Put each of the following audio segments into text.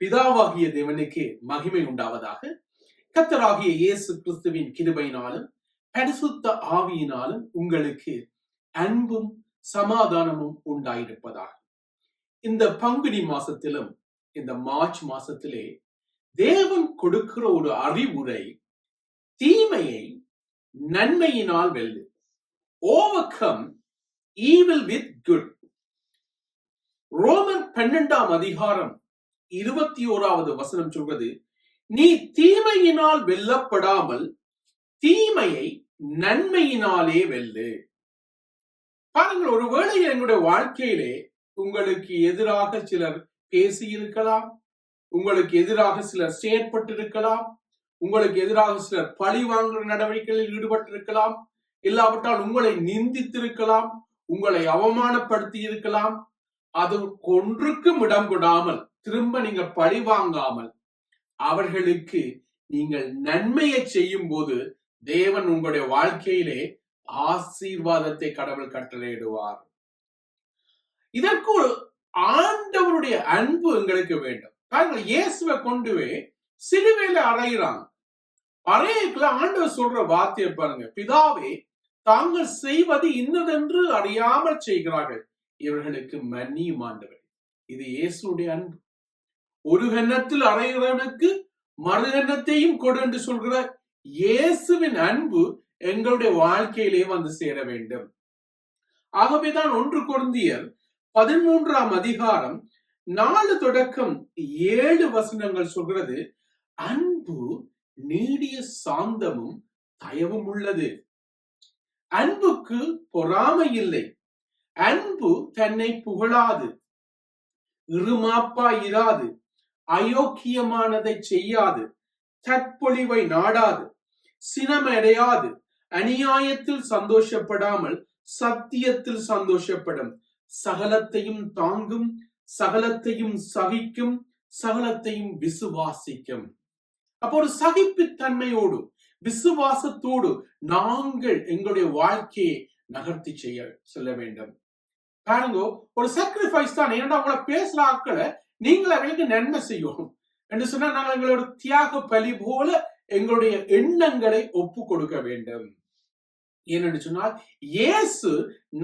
பிதாவாகிய தேவனுக்கு மகிமை உண்டாவதாக. கத்தராகிய இயேசு கிறிஸ்துவின் கிருபையினாலும் பரிசுத்த ஆவியினாலும் உங்களுக்கு அன்பும் சமாதானமும் உண்டாயிருப்பதாக. இந்த பங்குனி மாசத்திலும் இந்த மார்ச் மாசத்திலே தேவன் கொடுக்கிற ஒரு அறிவுரை தீமையை நன்மையினால் வெல்லு overcome evil with good Roman பன்னெண்டாம் அதிகாரம் இருபத்தி ஓராவது வசனம் சொல்வது நீ தீமையினால் வெல்லப்படாமல் தீமையை நன்மையினாலே வெல்லு. பாருங்கள் ஒருவேளை என்னுடைய வாழ்க்கையிலே உங்களுக்கு எதிராக சிலர் பேசி இருக்கலாம் உங்களுக்கு எதிராக சிலர் செயற்பட்டிருக்கலாம் உங்களுக்கு எதிராக சிலர் பழி வாங்குற நடவடிக்கைகளில் ஈடுபட்டிருக்கலாம் இல்லாவிட்டால் உங்களை நிந்தித்திருக்கலாம் உங்களை அவமானப்படுத்தி இருக்கலாம் அது ஒன்றுக்கும் இடம் கொடாமல் திரும்ப நீங்க பழி வாங்காமல் அவர்களுக்கு நீங்கள் நன்மையை செய்யும் போது தேவன் உங்களுடைய வாழ்க்கையிலே ஆசீர்வாதத்தை கடவுள் கட்டளையிடுவார். இதற்கு ஆண்டவருடைய அன்பு எங்களுக்கு வேண்டும். பாருங்கள் இயேசுவை கொண்டுவே சிலுவையில அறையிறாங்க. அறையக்குள்ள ஆண்டவர் சொல்ற வார்த்தையை பாருங்க. பிதாவே தாங்கள் செய்வது இன்னதென்று அறியாமல் செய்கிறார்கள். இவர்களுக்கு மன்னியும் ஆண்டவர். இது இயேசுடைய அன்பு. ஒரு கன்னத்தில் அறைகிறவனுக்கு மறுகன்னத்தையும் கொடு என்று சொல்கிற இயேசுவின் அன்பு எங்களுடைய வாழ்க்கையிலே வந்து சேர வேண்டும். ஆகவேதான் ஒன்று குழந்தையர் பதிமூன்றாம் அதிகாரம் நாலு தொடக்கம் ஏழு வசனங்கள் சொல்கிறது அன்பு நீடிய சாந்தமும் தயவும் உள்ளது. அன்புக்கு பொறாமை இல்லை. அன்பு தன்னை புகழாது. இருமாப்பா இராது. அயோக்கியமானதை செய்யாது. தற்பொழிவை நாடாது. சினமடையாது. அநியாயத்தில் சந்தோஷப்படாமல் சத்தியத்தில் சந்தோஷப்படும். சகலத்தையும் தாங்கும் சகலத்தையும் சகிக்கும் சகலத்தையும் விசுவாசிக்கும். அப்போ ஒரு சகிப்புத்தன்மையோடு விசுவாசத்தோடு நாங்கள் எங்களுடைய வாழ்க்கையை நகர்த்தி செய்ய சொல்ல வேண்டும். பாருங்க ஒரு சாக்ரிஃபைஸ் தான். ஏன்னா அவங்கள பேசுற ஆட்களை நீங்கள் அவங்களுக்கு நன்மை செய்யணும். என்று சொன்னால் நாங்கள் எங்களோட தியாக பலி போல எங்களுடைய எண்ணங்களை ஒப்பு கொடுக்க வேண்டும். ஏனென்று சொன்னால் இயேசு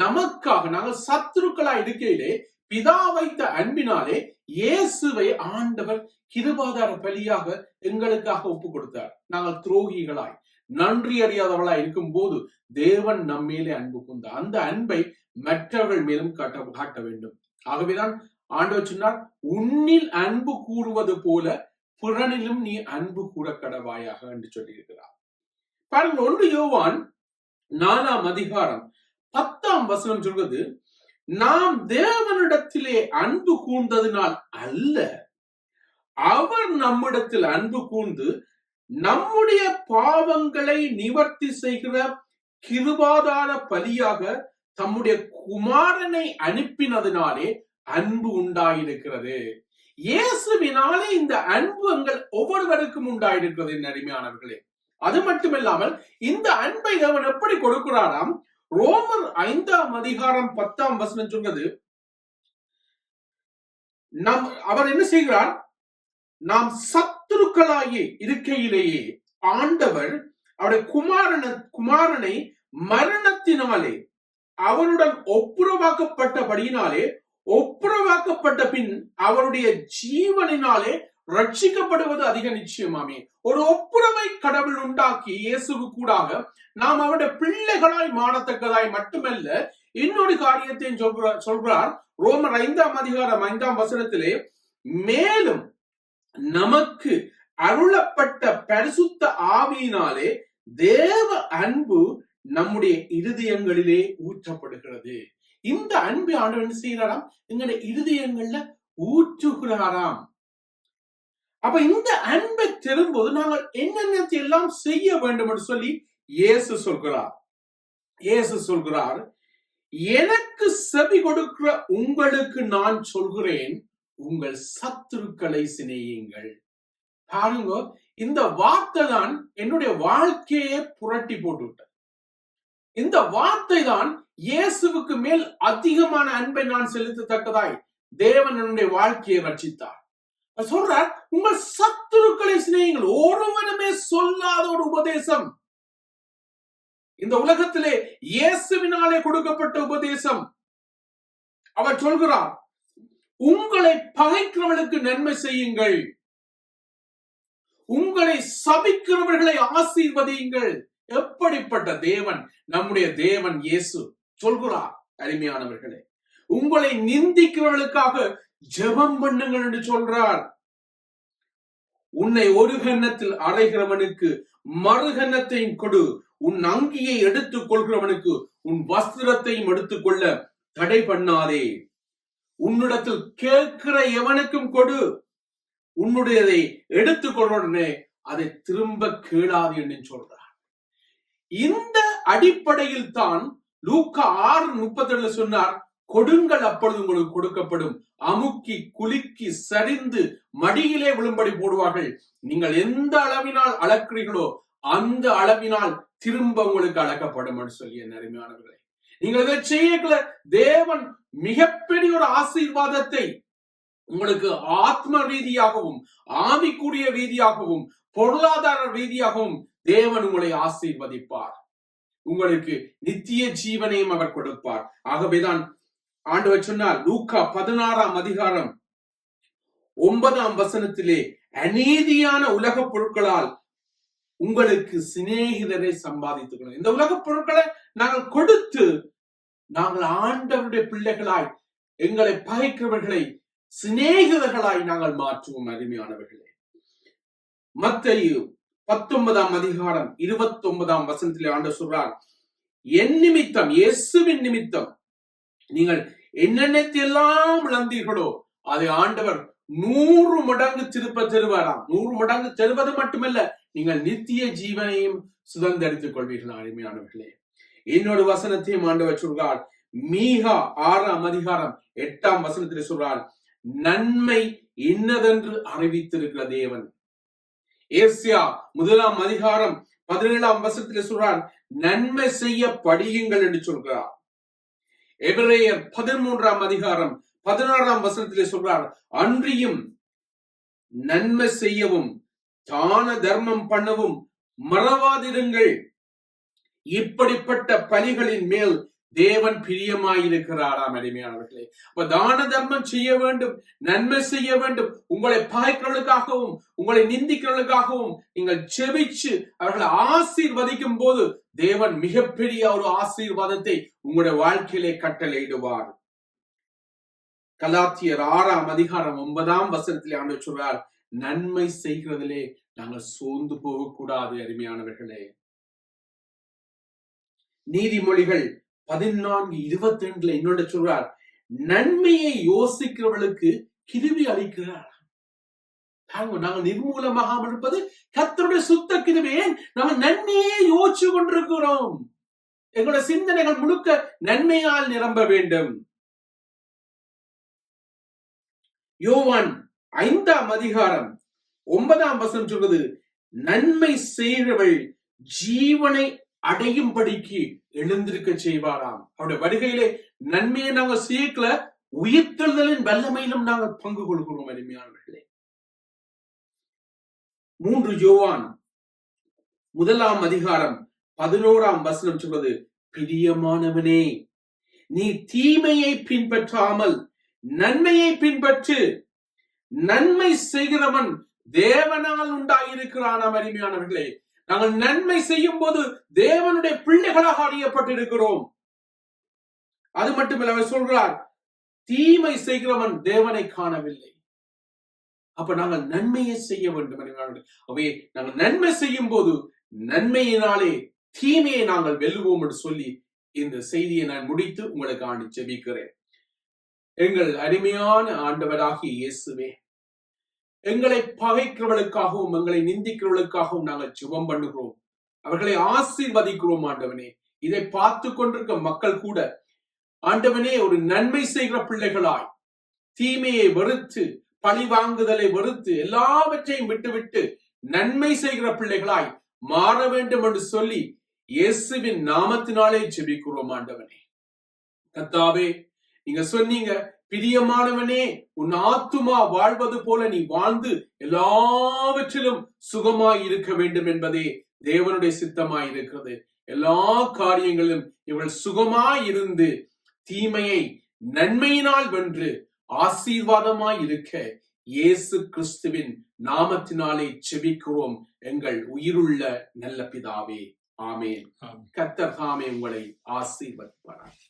நமக்காக நாங்கள் சத்துருக்களா இருக்கையிலே பிதா வைத்த அன்பினாலே இயேசுவை ஆண்டவர் கிருபாதார பலியாக எங்களுக்காக ஒப்பு கொடுத்தார். நாங்கள் துரோகிகளாய் நன்றி அறியாதவளாய் இருக்கும் போது தேவன் நம்மேலே அன்பு கொண்டார் அந்த அன்பை மற்றவர்கள் மேலும் காட்ட காட்ட வேண்டும். ஆகவேதான் ஆண்டவர் சொன்னார் உன்னில் அன்பு கூறுவது போல புறனிலும் நீ அன்பு கூற கடவாயாக என்று சொல்லியிருக்கிறார். பாருங்கள் ஒன்று யோவான் நாலாம் அதிகாரம் பத்தாம் வசனம் சொல்வது நாம் தேவனிடத்திலே அன்பு கூர்ந்ததினால் அல்ல அவர் நம்மிடத்தில் அன்பு கூர்ந்து நம்முடைய பாவங்களை நிவர்த்தி செய்கிற கிருபாதார பலியாக தம்முடைய குமாரனை அனுப்பினதினாலே அன்பு உண்டாயிருக்கிறது. இயேசுவினாலே இந்த அன்பு எங்கள் ஒவ்வொருவருக்கும் உண்டாயிருக்கிறது என் அருமையானவர்களே அது மட்டுமில்லாமல் இந்த அன்பை அவன் எப்படி கொடுக்கிறாராம்? ரோமர் ஐந்தாம் அதிகாரம் பத்தாம் வசனம் சொன்னது நம் அவர் என்ன செய்கிறார்? நாம் சத்துருக்களாகி இருக்கையிலேயே ஆண்டவர் அவருடைய குமாரன குமாரனை மரணத்தினாலே அவருடன் ஒப்புரவாக்கப்பட்டபடியினாலே ஒப்புரவாக்கப்பட்ட பின் அவருடைய ஜீவனினாலே ரட்சிக்கப்படுவது அதிக நிச்சயமாமே. ஒரு ஒப்புரவை கடவுள் உண்டாக்கி இயேசுக்கு கூடாக நாம் அவருடைய பிள்ளைகளாய் மாறத்தக்கதாய் மட்டுமல்ல இன்னொரு காரியத்தை சொல்கிறார் சொல்கிறார் ரோமர் ஐந்தாம் அதிகாரம் ஐந்தாம் வசனத்திலே மேலும் நமக்கு அருளப்பட்ட பரிசுத்த ஆவியினாலே தேவ அன்பு நம்முடைய இருதயங்களிலே ஊற்றப்படுகிறது. இந்த அன்பு ஆண்டவர் என்ன செய்கிறாராம்? எங்களுடைய இருதயங்கள்ல ஊற்றுகிறாராம். அப்ப இந்த அன்பை திரும்போது நாங்கள் என்னென்ன எல்லாம் செய்ய வேண்டும் என்று சொல்லி இயேசு சொல்கிறார். இயேசு சொல்கிறார் எனக்கு செவி கொடுக்கிற உங்களுக்கு நான் சொல்கிறேன். உங்கள் சத்துருக்களை சிநேகியுங்கள். பாருங்க இந்த வார்த்தை தான் என்னுடைய வாழ்க்கையை புரட்டி போட்டு விட்டது இந்த வார்த்தை தான் இயேசுவுக்கு மேல் அதிகமான அன்பை நான் செலுத்தத்தக்கதாய் தேவன் என்னுடைய வாழ்க்கையை ரட்சித்தார். சொல்ற சொல்றார் உங்கள் சத்துருக்களை சிநேகிங்கள் ஒருவனுமே சொல்லாத ஒரு உபதேசம். இந்த உலகத்திலே இயேசுவினாலே கொடுக்கப்பட்ட உபதேசம். அவர் சொல்கிறார் உங்களை பகைக்கிறவர்களுக்கு நன்மை செய்யுங்கள். உங்களை சபிக்கிறவர்களை ஆசீர்வதியுங்கள். எப்படிப்பட்ட தேவன்? நம்முடைய தேவன் இயேசு. சொல்கிறார் அருமையானவர்களே. உங்களை நிந்திக்கிறவர்களுக்காக ஜெபம் பண்ணுங்கள் என்று சொல்றார். உன்னை ஒரு கன்னத்தில் அறைகிறவனுக்கு மறுகன்னத்தையும் கொடு. உன் அங்கியை எடுத்துக் கொள்கிறவனுக்கு உன் வஸ்திரத்தையும் எடுத்துக்கொள்ள தடை பண்ணாதே. உன்னிடத்தில் கேட்கிற எவனுக்கும் கொடு. உன்னுடையதை எடுத்துக்கொள்வனே அதை திரும்ப கேளாது என்று சொல்றார். இந்த அடிப்படையில் தான் லூக்கா ஆறு முப்பத்தி சொன்னார் கொடுங்கள் அப்பொழுது உங்களுக்கு கொடுக்கப்படும். அமுக்கி குலுக்கி சரிந்து மடியிலே விழும்படி போடுவார்கள். நீங்கள் எந்த அளவினால் அளக்கிறீர்களோ அந்த அளவினால் திரும்ப உங்களுக்கு அளக்கப்படும் சொல்லிய சொல்லி நீங்கள் இதை செய்யல தேவன் மிகப்பெரிய ஒரு ஆசீர்வாதத்தை உங்களுக்கு ஆத்ம ரீதியாகவும் ஆவிக்குரிய ரீதியாகவும் பொருளாதார ரீதியாகவும் தேவன் உங்களை ஆசீர்வதிப்பார். உங்களுக்கு நித்திய ஜீவனையும் அவர் கொடுப்பார். ஆகவேதான் ஆண்டவர் சொன்னார் லூக்கா பதினாறாம் அதிகாரம் ஒன்பதாம் வசனத்திலே அநீதியான உலக பொருட்களால் உங்களுக்கு சிநேகிதரை சம்பாதித்துக்கணும் இந்த உலக பொருட்களை நாங்கள் கொடுத்து நாங்கள் ஆண்டவருடைய பிள்ளைகளாய் எங்களை பகைக்கிறவர்களை சிநேகிதர்களாய் நாங்கள் மாற்றுவோம் அருமையானவர்களே. மத்தையும் பத்தொன்பதாம் அதிகாரம் இருபத்தி ஒன்பதாம் வசனத்திலே ஆண்டு சொல்றார் என் நிமித்தம் இயேசுவின் நிமித்தம் நீங்கள் என்னென்னத்தையெல்லாம் இழந்தீர்களோ அதை ஆண்டவர் நூறு மடங்கு திருப்ப தருவாராம். நூறு மடங்கு தருவது மட்டுமல்ல நீங்கள் நித்திய ஜீவனையும் சுதந்திரித்துக் கொள்வீர்கள் அருமையானவர்களே இன்னொரு வசனத்தையும் ஆண்டவர் சொல்றார். மீகா ஆறாம் அதிகாரம் எட்டாம் வசனத்தில் சொல்றார் நன்மை இன்னதென்று அறிவித்திருக்கிற தேவன் ஏசியா முதலாம் அதிகாரம் பதினேழாம் வசத்துல சொல்றார் நன்மை செய்ய படியுங்கள் என்று சொல்கிறார். எபிரேயர் பதிமூன்றாம் அதிகாரம் பதினாறாம் வசனத்திலே சொல்றார் அன்றியும் நன்மை செய்யவும் தான தர்மம் பண்ணவும் மறவாதிருங்கள். இப்படிப்பட்ட பணிகளின் மேல் தேவன் பிரியமாயிருக்கிறாராம் அடிமையானவர்களே. அப்ப தான தர்மம் செய்ய வேண்டும் நன்மை செய்ய வேண்டும். உங்களை பாய்க்கிறவர்களுக்காகவும் உங்களை நிந்திக்கிறவர்களுக்காகவும் நீங்கள் செபிச்சு அவர்களை ஆசீர்வதிக்கும் போது தேவன் மிகப்பெரிய ஒரு ஆசீர்வாதத்தை உங்களுடைய வாழ்க்கையிலே கட்டளையிடுவார். கலாத்தியர் ஆறாம் அதிகாரம் ஒன்பதாம் வசனத்திலே ஆண்டு சொல்றார் நன்மை செய்கிறதிலே நாங்கள் சோர்ந்து போகக்கூடாது அருமையானவர்களே நீதிமொழிகள் பதினான்கு இருபத்தி ரெண்டுல இன்னொன்று சொல்றார். நன்மையை யோசிக்கிறவர்களுக்கு கிருவி அளிக்கிறார். நாங்க நிர்மூலமாக இருப்பது கத்தருடைய சுத்த கிருவியை நம்ம நன்மையே யோசிச்சு கொண்டிருக்கிறோம். எங்களோட சிந்தனைகள் முழுக்க நன்மையால் நிரம்ப வேண்டும். யோவான் ஐந்தாம் அதிகாரம் ஒன்பதாம் வசனம் சொல்வது நன்மை செய்கிறவள் ஜீவனை அடையும்படிக்கு எழுந்திருக்க செய்வாராம். அவருடைய வருகையிலே நன்மையை நாங்கள் சேர்க்கல உயிர்த்தெழுதலின் வல்லமையிலும் நாங்கள் பங்கு கொள்கிறோம் அருமையானவர்களே. மூன்று யோவான் முதலாம் அதிகாரம் பதினோராம் வசனம் சொல்வது பிரியமானவனே நீ தீமையை பின்பற்றாமல் நன்மையை பின்பற்று நன்மை செய்கிறவன் தேவனால் உண்டாயிருக்கிறான் அருமையானவர்களே. நாங்கள் நன்மை செய்யும் போது தேவனுடைய பிள்ளைகளாக அறியப்பட்டிருக்கிறோம். அது மட்டுமல்ல அவர் சொல்றார் தீமை செய்கிறவன் தேவனை காணவில்லை. அப்ப நாங்கள் நன்மையை செய்ய வேண்டும் அவையே நாங்கள் நன்மை செய்யும் போது நன்மையினாலே தீமையை நாங்கள் வெல்லுவோம் என்று சொல்லி இந்த செய்தியை நான் முடித்து உங்களுக்கு ஆண்டு செபிக்கிறேன் எங்கள் அருமையான ஆண்டவராகிய இயேசுவே எங்களை பகைக்கிறவர்களுக்காகவும் எங்களை நிந்திக்கிறவர்களுக்காகவும் நாங்கள் சுபம் பண்ணுகிறோம். அவர்களை ஆசீர்வதிக்கிறோம் ஆண்டவனே. இதை பார்த்து கொண்டிருக்க மக்கள் கூட ஆண்டவனே ஒரு நன்மை செய்கிற பிள்ளைகளாய் தீமையை வெறுத்து பழி வாங்குதலை வெறுத்து எல்லாவற்றையும் விட்டுவிட்டு நன்மை செய்கிற பிள்ளைகளாய் மாற வேண்டும் என்று சொல்லி இயேசுவின் நாமத்தினாலே ஜெபிக்கிறோம் ஆண்டவனே. கத்தாவே நீங்க சொன்னீங்க பிரியமானவனே உன் ஆத்துமா வாழ்வது போல நீ வாழ்ந்து எல்லாவற்றிலும் சுகமாய் இருக்க வேண்டும் என்பதே தேவனுடைய சித்தமாய் இருக்கிறது எல்லா காரியங்களிலும் இவள் சுகமாய் இருந்து தீமையை நன்மையினால் வென்று ஆசீர்வாதமாய் இருக்க இயேசு கிறிஸ்துவின் நாமத்தினாலே செபிக்கிறோம் எங்கள் உயிருள்ள நல்ல பிதாவே. ஆமேன். கர்த்தர் தாமே உங்களை ஆசீர்வதிப்பாரார்